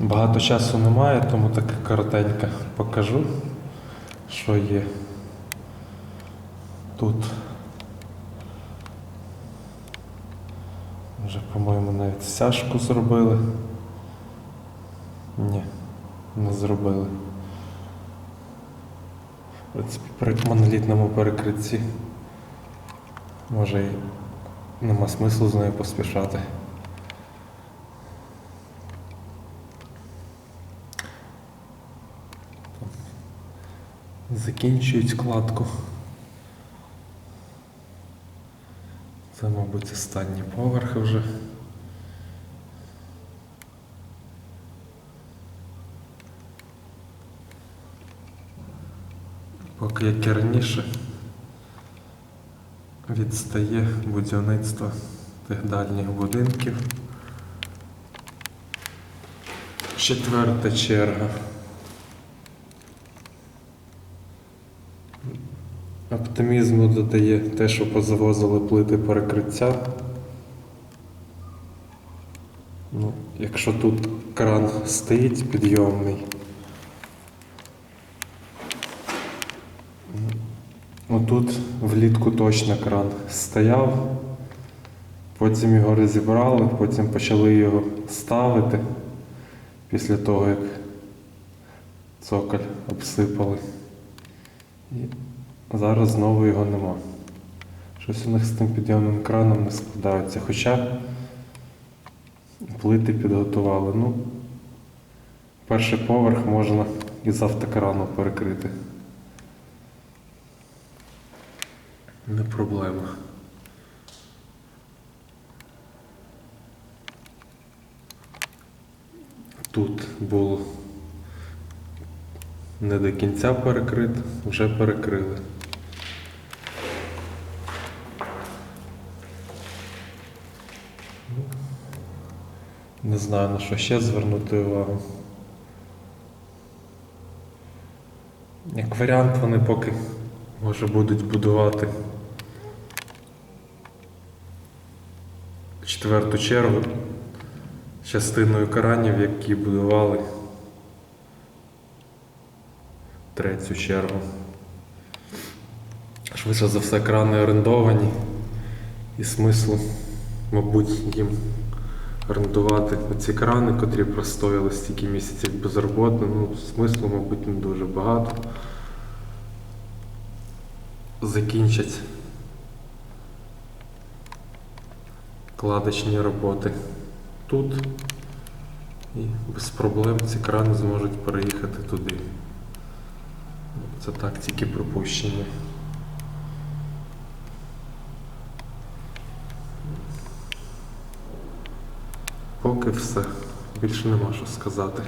Багато часу немає, тому таке коротенько покажу, що є тут. Вже, по-моєму, навіть стяжку зробили. Ні, не зробили. В принципі, при монолітному перекритті може і нема смислу з нею поспішати. Закінчують кладку. Це, мабуть, останній поверх вже. Поки як і раніше відстає будівництво тих дальніх будинків. Четверта черга. Оптимізму додає те, що позавозили плити перекриття. Ну, якщо тут кран стоїть підйомний, ну тут влітку точно кран стояв, потім його розібрали, потім почали його ставити після того, як цоколь обсипали. Зараз знову його нема. Щось у них з тим підйомним краном не складається. Хоча плити підготували. Ну, перший поверх можна із автокрану перекрити. Не проблема. Тут було не до кінця перекрито, вже перекрили. Не знаю на що ще звернути увагу. Як варіант, вони поки може будуть будувати четверту чергу частиною кранів, які будували третю чергу. Швидше за все, крани орендовані і смислу, мабуть, їм орендувати ці крани, котрі простояли стільки місяців безроботно. Ну, смислу, мабуть, не дуже багато. Закінчать кладочні роботи тут. І без проблем ці крани зможуть переїхати туди. Це так тільки припущення. Поки все. Більше нема що сказати.